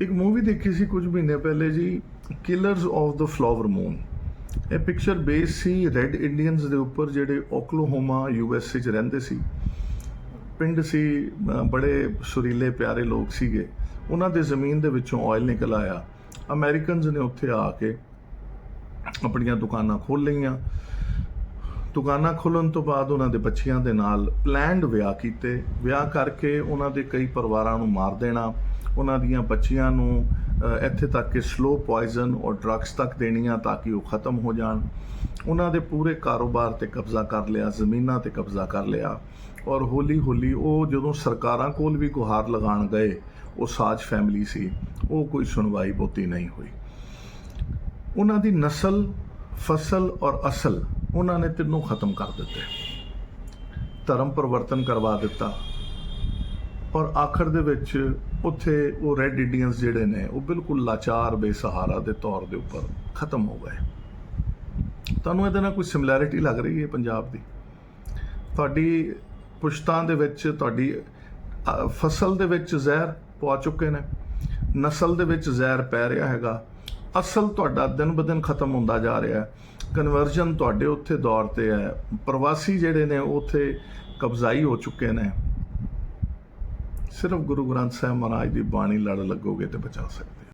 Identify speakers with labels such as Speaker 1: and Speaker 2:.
Speaker 1: ਇੱਕ ਮੂਵੀ ਦੇਖੀ ਸੀ ਕੁਝ ਮਹੀਨੇ ਪਹਿਲੇ ਜੀ killers of the flower moon ਇਹ ਪਿਕਚਰ ਬੇਸ ਸੀ ਰੈੱਡ ਇੰਡੀਅਨਸ ਦੇ ਉੱਪਰ, ਜਿਹੜੇ ਓਕਲਾਹੋਮਾ ਯੂਐਸਏ 'ਚ ਰਹਿੰਦੇ ਸੀ। ਪਿੰਡ ਸੀ ਬੜੇ ਸੁਰੀਲੇ, ਪਿਆਰੇ ਲੋਕ ਸੀਗੇ। ਉਹਨਾਂ ਦੇ ਜ਼ਮੀਨ ਦੇ ਵਿੱਚੋਂ ਆਇਲ ਨਿਕਲ ਆਇਆ। ਅਮਰੀਕਨਸ ਨੇ ਉੱਥੇ ਆ ਕੇ ਆਪਣੀਆਂ ਦੁਕਾਨਾਂ ਖੋਲ ਲਈਆਂ। ਦੁਕਾਨਾਂ ਖੋਲਣ ਤੋਂ ਬਾਅਦ ਉਹਨਾਂ ਦੇ ਬੱਚਿਆਂ ਦੇ ਨਾਲ ਪਲੈਨਡ ਵਿਆਹ ਕੀਤੇ। ਵਿਆਹ ਕਰਕੇ ਉਹਨਾਂ ਦੇ ਕਈ ਪਰਿਵਾਰਾਂ ਨੂੰ ਮਾਰ ਦੇਣਾ। ਉਹਨਾਂ ਦੀਆਂ ਬੱਚੀਆਂ ਨੂੰ ਇੱਥੇ ਤੱਕ ਕਿ ਸਲੋ ਪੋਇਜ਼ਨ ਔਰ ਡਰੱਗਸ ਤੱਕ ਦੇਣੀਆਂ ਤਾਂ ਕਿ ਉਹ ਖਤਮ ਹੋ ਜਾਣ। ਉਹਨਾਂ ਦੇ ਪੂਰੇ ਕਾਰੋਬਾਰ ਤੇ ਕਬਜ਼ਾ ਕਰ ਲਿਆ, ਜ਼ਮੀਨਾਂ ਤੇ ਕਬਜ਼ਾ ਕਰ ਲਿਆ। ਔਰ ਹੌਲੀ ਹੌਲੀ ਉਹ ਜਦੋਂ ਸਰਕਾਰਾਂ ਕੋਲ ਵੀ ਗੁਹਾਰ ਲਗਾਉਣ ਗਏ, ਉਹ ਸਾਜ ਫੈਮਿਲੀ ਸੀ। ਉਹ ਕੋਈ ਸੁਣਵਾਈ ਬਹੁਤੀ ਨਹੀਂ ਹੋਈ। ਉਹਨਾਂ ਦੀ ਨਸਲ, ਫਸਲ ਔਰ ਅਸਲ ਉਹਨਾਂ ਨੇ ਤਿੰਨੋਂ ਖਤਮ ਕਰ ਦਿੱਤੇ। ਧਰਮ ਪਰਿਵਰਤਨ ਕਰਵਾ ਦਿੱਤਾ। ਔਰ ਆਖਰ ਦੇ ਵਿੱਚ ਉੱਥੇ ਉਹ ਰੈੱਡ ਇੰਡੀਅਨਸ ਜਿਹੜੇ ਨੇ, ਉਹ ਬਿਲਕੁਲ ਲਾਚਾਰ ਬੇਸਹਾਰਾ ਦੇ ਤੌਰ ਦੇ ਉੱਪਰ ਖਤਮ ਹੋ ਗਏ। ਤੁਹਾਨੂੰ ਇਹਦੇ ਨਾਲ ਕੋਈ ਸਿਮਿਲੈਰਿਟੀ ਲੱਗ ਰਹੀ ਹੈ ਪੰਜਾਬ ਦੀ? ਤੁਹਾਡੀ ਪੁਸ਼ਤਾਂ ਦੇ ਵਿੱਚ ਤੁਹਾਡੀ ਫਸਲ ਦੇ ਵਿੱਚ ਜ਼ਹਿਰ ਪਵਾ ਚੁੱਕੇ ਨੇ, ਨਸਲ ਦੇ ਵਿੱਚ ਜ਼ਹਿਰ ਪੈ ਰਿਹਾ ਹੈਗਾ। ਅਸਲ ਤੁਹਾਡਾ ਦਿਨ ਬਦਿਨ ਖਤਮ ਹੁੰਦਾ ਜਾ ਰਿਹਾ ਹੈ। ਕਨਵਰਜਨ ਤੁਹਾਡੇ ਉੱਥੇ ਦੌਰ ਤੇ ਹੈ। ਪ੍ਰਵਾਸੀ ਜਿਹੜੇ ਨੇ, ਉਹ ਉੱਥੇ ਕਬਜ਼ਾਈ ਹੋ ਚੁੱਕੇ ਨੇ। ਸਿਰਫ ਗੁਰੂ ਗ੍ਰੰਥ ਸਾਹਿਬ ਮਹਾਰਾਜ ਦੀ ਬਾਣੀ ਲੜ ਲੱਗੋਗੇ ਤੇ ਬਚਾ ਸਕਦੇ